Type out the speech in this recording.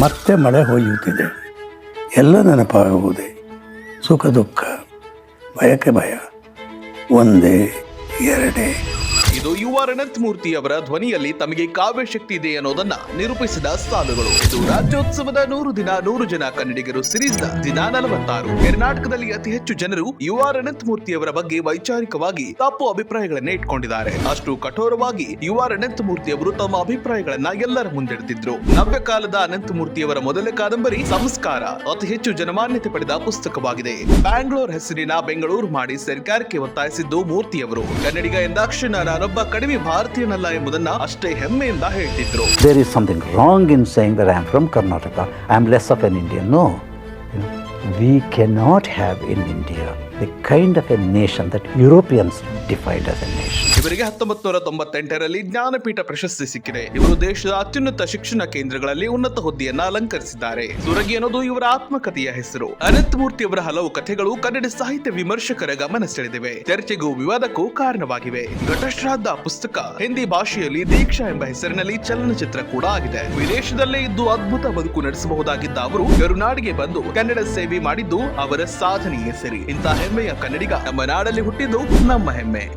ಮತ್ತೆ ಮಳೆ ಹೊಯ್ಯುತ್ತಿದೆ. ಎಲ್ಲ ನೆನಪಾಗುವುದೇ? ಸುಖ ದುಃಖ ಭಯಕ್ಕೆ ಭಯ. ಒಂದೇ ಎರಡೇ. ಇದು ಯು ಆರ್ ಅನಂತ್ ಮೂರ್ತಿ ಅವರ ಧ್ವನಿಯಲ್ಲಿ ತಮಗೆ ಕಾವ್ಯ ಶಕ್ತಿ ಇದೆ ಅನ್ನೋದನ್ನ ನಿರೂಪಿಸಿದ ಸಾಲುಗಳು ಇದು ರಾಜ್ಯೋತ್ಸವದ ನೂರು ದಿನ, ನೂರು ಜನ ಕನ್ನಡಿಗರು ಸಿರೀಸ್ನ ದಿನ ನಲವತ್ತಾರು. ಕರ್ನಾಟಕದಲ್ಲಿ ಅತಿ ಹೆಚ್ಚು ಜನರು ಯು ಆರ್ ಅನಂತ್ ಮೂರ್ತಿ ಅವರ ಬಗ್ಗೆ ವೈಚಾರಿಕವಾಗಿ ತಪ್ಪು ಅಭಿಪ್ರಾಯಗಳನ್ನ ಇಟ್ಕೊಂಡಿದ್ದಾರೆ. ಅಷ್ಟು ಕಠೋರವಾಗಿ ಯು ಆರ್ ಅನಂತ್ ಮೂರ್ತಿ ಅವರು ತಮ್ಮ ಅಭಿಪ್ರಾಯಗಳನ್ನ ಎಲ್ಲರ ಮುಂದಿಡ್ತಿದ್ರು. ನವ್ಯ ಕಾಲದ ಅನಂತ ಮೂರ್ತಿ ಅವರ ಮೊದಲ ಕಾದಂಬರಿ ಸಂಸ್ಕಾರ, ಅತಿ ಹೆಚ್ಚು ಜನಮಾನ್ಯತೆ ಪಡೆದ ಪುಸ್ತಕವಾಗಿದೆ. ಬ್ಯಾಂಗ್ಳೂರ್ ಹೆಸರಿನ ಬೆಂಗಳೂರು ಮಾಡಿ ಸರ್ಕಾರಕ್ಕೆ ಒತ್ತಾಯಿಸಿದ್ದು ಮೂರ್ತಿಯವರು ಕನ್ನಡಿಗ ಎಂದಾಕ್ಷಣ ನಾನೊಬ್ಬ ಕಡಿಮೆ ಭಾರತೀಯನಲ್ಲ ಎಂಬುದನ್ನ ಅಷ್ಟೇ ಹೆಮ್ಮೆಯಿಂದ ಹೇಳ್ತಿದ್ರು there is something wrong in saying that I am from Karnataka, I am less of an Indian. No. We know, we cannot have in India kind of a nation that Europeans defied us a nation ಇವರಿಗೆ ಹತ್ತೊಂಬತ್ತು ನೂರ ತೊಂಬತ್ತೆಂಟರಲ್ಲಿ ಜ್ಞಾನಪೀಠ ಪ್ರಶಸ್ತಿ ಸಿಕ್ಕಿದೆ. ಇವರು ದೇಶದ ಅತ್ಯುನ್ನತ ಶಿಕ್ಷಣ ಕೇಂದ್ರಗಳಲ್ಲಿ ಉನ್ನತ ಹುದ್ದೆಯನ್ನ ಅಲಂಕರಿಸಿದ್ದಾರೆ. ಸುರಗಿ ಅನ್ನೋದು ಇವರ ಆತ್ಮಕಥೆಯ ಹೆಸರು. ಅನಂತ ಮೂರ್ತಿ ಅವರ ಹಲವು ಕಥೆಗಳು ಕನ್ನಡ ಸಾಹಿತ್ಯ ವಿಮರ್ಶಕರ ಗಮನ ಸೆಳೆದಿವೆ ಚರ್ಚೆಗೂ ವಿವಾದಕ್ಕೂ ಕಾರಣವಾಗಿವೆ. ಘಟಶ್ರಾದ್ದ ಪುಸ್ತಕ, ಹಿಂದಿ ಭಾಷೆಯಲ್ಲಿ ದೀಕ್ಷಾ ಎಂಬ ಹೆಸರಿನಲ್ಲಿ ಚಲನಚಿತ್ರ ಕೂಡ ಆಗಿದೆ. ವಿದೇಶದಲ್ಲೇ ಇದ್ದು ಅದ್ಭುತ ಬದುಕು ನಡೆಸಬಹುದಾಗಿದ್ದ ಅವರು ಕರುನಾಡಿಗೆ ಬಂದು ಕನ್ನಡ ಸೇವೆ ಮಾಡಿದ್ದು ಅವರ ಸಾಧನೆಯೇ ಸರಿ. ಇಂಥ ಹೆಮ್ಮೆಯ ಕನ್ನಡಿಗ. ನಮ್ಮ ನಾಡಲ್ಲಿ ಹುಟ್ಟಿದ್ದು ನಮ್ಮ ಹೆಮ್ಮೆ.